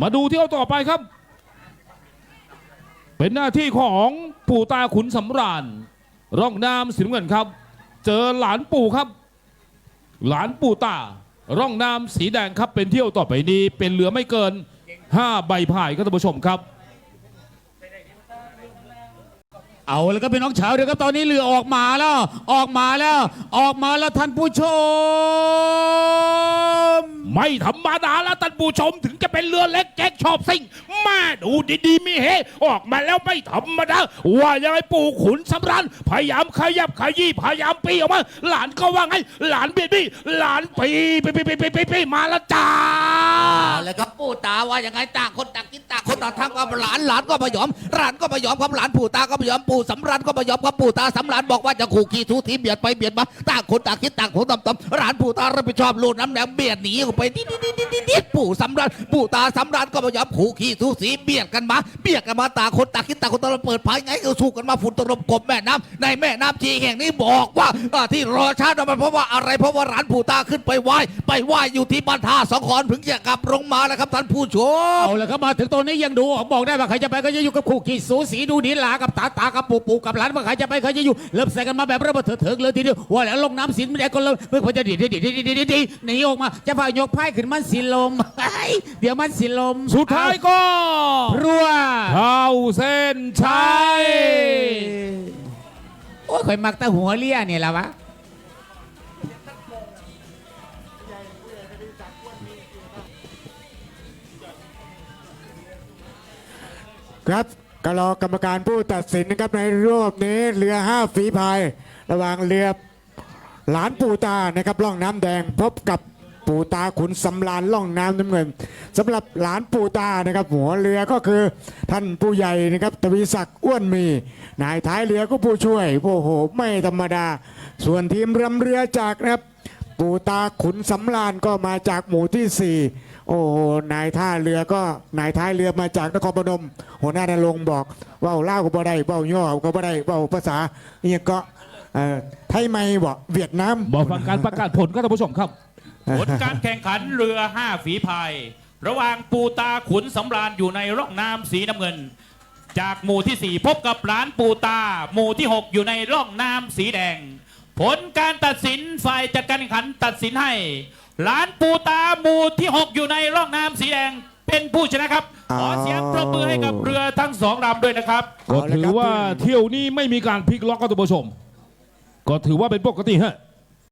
มาดูเที่ยวต่อไปครับ เป็นหน้าที่ของปู่ตาขุนสำราญ ร่องน้ำสีน้ำเงินครับ เจอหลานปู่ครับ หลานปู่ตา ร่องน้ำสีแดงครับ เป็นเที่ยวต่อไปนี้ เป็นเหลือไม่เกิน 5 ใบพายครับท่านผู้ชมครับ เอาแล้วก็เป็นน้องเฉาเดี๋ยวครับตอนนี้เรือออกมาแล้ว ออกมาแล้ว ออกมาแล้วท่านผู้ชม ไม่ธรรมดาแล้วท่านผู้ชมถึงจะเป็นเรือเล็กแจ็คชอบซิ่งมาดูดีๆมีเฮออกมาแล้วไม่ธรรมดาว่ายังไงปู่ขุนสำรันพยายามขยับขยี้พยายามปีออกมา หลานก็ว่าไงหลานเบียดบี้หลานปีปีปีปีปีปีมาแล้วจ้าเอาเลยครับปู่ตาว่ายังไงต่างคนต่างกินต่าง ต่างทำกับหลานหลานก็ไม่ยอมหลานก็ไม่ยอมครับหลานปู่ตาก็ไม่ยอมปู่สำรันก็ไม่ยอมครับปู่ตาสำรันบอกว่าจะขู่ขี่ทูทีเบียดไปเบียดมาต่างคนต่างคิดต่างคนต่างตำหลานปู่ตารับผิดชอบลูกน้ำแดงเบียดหนีออกไปนิดนิดนิดนิดนิดปู่สำรันปู่ตาสำรันก็ไม่ยอมขู่ขี่ทูสีเบียดกันมาเบียดกันมาต่างคนต่างคิดต่างคนต่างเปิดภายไงก็สู้กันมาฝุ่นตลบกบแม่น้ำในแม่น้ำชีแห่งนี้บอกว่าอ่าที่รอช้ามันเพราะว่าอะไรเพราะว่าหลานปู่ตาขึ้นไปไหว้ไปไหว้อยู่ที่บ้านท่าสองขอนถึงจะกลับลงมาแล้วครับท่านผู้ชมเอาล้วครับมาถึงตรงนี้ยังดูออกบอกได้ว่าใครจะไปก็จะอยู่กับคู่ขี่สูสีดูดีหลากับตาตากับปู่ปู่กับหลานว่าใครจะไปใครจะอยู่เริ่มใส่กันมาแบบระเบิดเถิดเลยทีเดียวว่าแล้วลงน้ำสินไม่ได้ก็เลยเพื่อพอจะดีดีดีดีดีดีดีหนีออกมาจะพายกไพ่ขึ้นมันสิลมเดี๋ยวมันสิลม สุดท้ายก็รัวเข้าเส้นชัยโอ้ยคอยมักตาหัวเลี้ยเนี่ยละวะ ครับก็รอกรรมการผู้ตัดสินนะครับในรอบนี้เรือห้าฝีพาย ระหว่างเรือหลานปู่ตานะครับล่องน้ำแดงพบกับปู่ตาขุนสำรานล่องน้ำน้ำเงินสำหรับหลานปู่ตานะครับหัวเรือก็คือท่านผู้ใหญ่นะครับทวีศักดิ์อ้วนมีนายท้ายเรือก็ผู้ช่วยโอ้โหไม่ธรรมดา ส่วนทีมรำเรือจากนะครับ ปู่ตาขุนสำรานก็มาจากหมู่ที่ 4 โอ้โหนายท่าเรือก็นายท้ายเรือมาจากนครพนม หัวหน้านรงค์บอกเว่าเล่าวก็บ่ได้เว่าย่อก็บ่ได้เว่าภาษาอหยังก็เอ่อไทยไม่บอกเวียดนามบอกฟังการประกาศผลครับท่านผู้ชมครับ ผลการแข่งขันเรือ 5 ฝีพายระหว่างปูตาขุนสำราญอยู่ในร่องน้ำสีน้ำเงิน จากหมู่ที่ 4 พบกับหลานปูตา หมู่ที่ 6 อยู่ในร่องน้ำสีแดง ผลการตัดสินฝ่ายจัดการแข่งขันตัดสินให้หลานปูตาหมู่ที่ 6 อยู่ในร่องน้ำสีแดงเป็นผู้ชนะครับ ขอเสียงปรบมือให้กับเรือทั้งสองลำด้วยนะครับ ก็ถือว่าเที่ยวนี้ไม่มีการพลิกล็อกครับท่านผู้ชม ก็ถือว่าเป็นปกติฮะ